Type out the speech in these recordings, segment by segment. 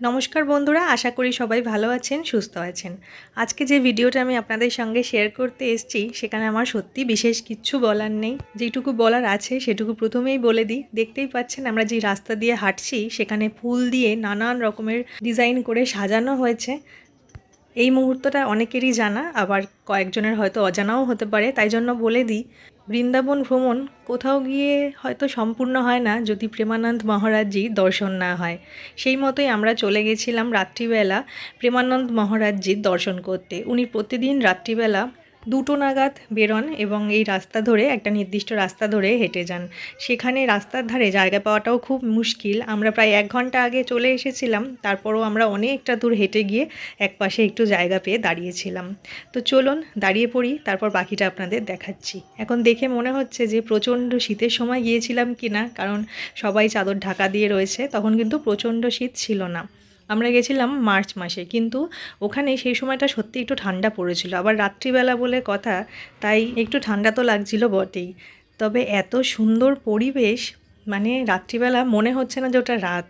নমস্কার বন্ধুরা, আশা করি সবাই ভালো আছেন, সুস্থ আছেন। আজকে যে ভিডিওটা আমি আপনাদের সঙ্গে শেয়ার করতে এসেছি, সেখানে আমার সত্যি বিশেষ কিচ্ছু বলার নেই। যেটুকু বলার আছে, সেটুকু প্রথমেই বলে দিই। দেখতেই পাচ্ছেন, আমরা যে রাস্তা দিয়ে হাঁটছি, সেখানে ফুল দিয়ে নানান রকমের ডিজাইন করে সাজানো হয়েছে। এই মুহূর্তটা অনেকেরই জানা, আবার কয়েকজনের হয়তো অজানাও হতে পারে। তাই জন্য বলে দিই বৃন্দাবন ভ্রমণ কোথাও গিয়ে হয়তো সম্পূর্ণ হয় না যদি প্রেমানন্দ মহারাজজি দর্শন না হয়। সেই মতোই আমরা চলে গেছিলাম রাত্রিবেলা প্রেমানন্দ মহারাজজির দর্শন করতে। উনি প্রতিদিন রাত্রিবেলা দুটো নাগাদ বেরোন এবং এই রাস্তা ধরে, একটা নির্দিষ্ট রাস্তা ধরে হেঁটে যান। সেখানে রাস্তার ধারে জায়গা পাওয়াটাও খুব মুশকিল। আমরা প্রায় এক ঘণ্টা আগে চলে এসেছিলাম, তারপরও আমরা অনেকটা দূর হেঁটে গিয়ে এক পাশে একটু জায়গা পেয়ে দাঁড়িয়েছিলাম। তো চলুন, দাঁড়িয়ে পড়ি, তারপর বাকিটা আপনাদের দেখাচ্ছি। এখন দেখে মনে হচ্ছে যে প্রচণ্ড শীতের সময় গিয়েছিলাম কি না কারণ সবাই চাদর ঢাকা দিয়ে রয়েছে, তখন কিন্তু প্রচণ্ড শীত ছিল না। আমরা গেছিলাম মার্চ মাসে, কিন্তু ওখানে সেই সময়টা সত্যি একটু ঠান্ডা পড়েছিল। আবার রাত্রিবেলা বলে কথা, তাই একটু ঠান্ডা তো লাগছিল বটেই। তবে এত সুন্দর পরিবেশ মানে রাত্রিবেলা মনে হচ্ছে না যে ওটা রাত।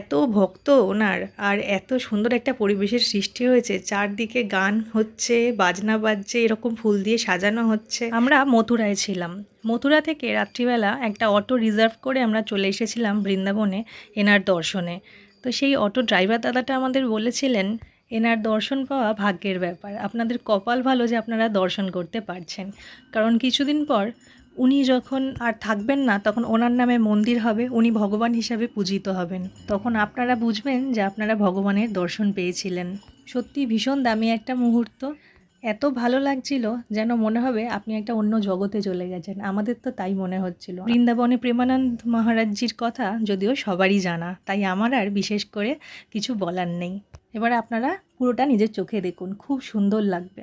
এত ভক্ত ওনার, আর এত সুন্দর একটা পরিবেশের সৃষ্টি হয়েছে। চারদিকে গান হচ্ছে, বাজনা বাজছে, এরকম ফুল দিয়ে সাজানো হচ্ছে। আমরা মথুরায় ছিলাম। মথুরা থেকে রাত্রিবেলা একটা অটো রিজার্ভ করে আমরা চলে এসেছিলাম বৃন্দাবনে এনার দর্শনে। তো সেই অটো ড্রাইভার দাদাটা আমাদের বলেছিলেন, এনার দর্শন পাওয়া ভাগ্যের ব্যাপার। আপনাদের কপাল ভালো যে আপনারা দর্শন করতে পারছেন। কারণ কিছুদিন পর উনি যখন আর থাকবেন না, তখন ওনার নামে মন্দির হবে, উনি ভগবান হিসাবে পূজিত হবেন। তখন আপনারা বুঝবেন যে আপনারা ভগবানের দর্শন পেয়েছিলেন। সত্যি ভীষণ দামি একটা মুহূর্ত। এত ভালো লাগছিল যেন মনে হবে আপনি একটা অন্য জগতে চলে গেছেন। আমাদের তো তাই মনে হচ্ছিল। বৃন্দাবনে প্রেমানন্দ মহারাজজির কথা যদিও সবারই জানা, তাই আমার আর বিশেষ করে কিছু বলার নেই। এবার আপনারা পুরোটা নিজের চোখে দেখুন, খুব সুন্দর লাগবে।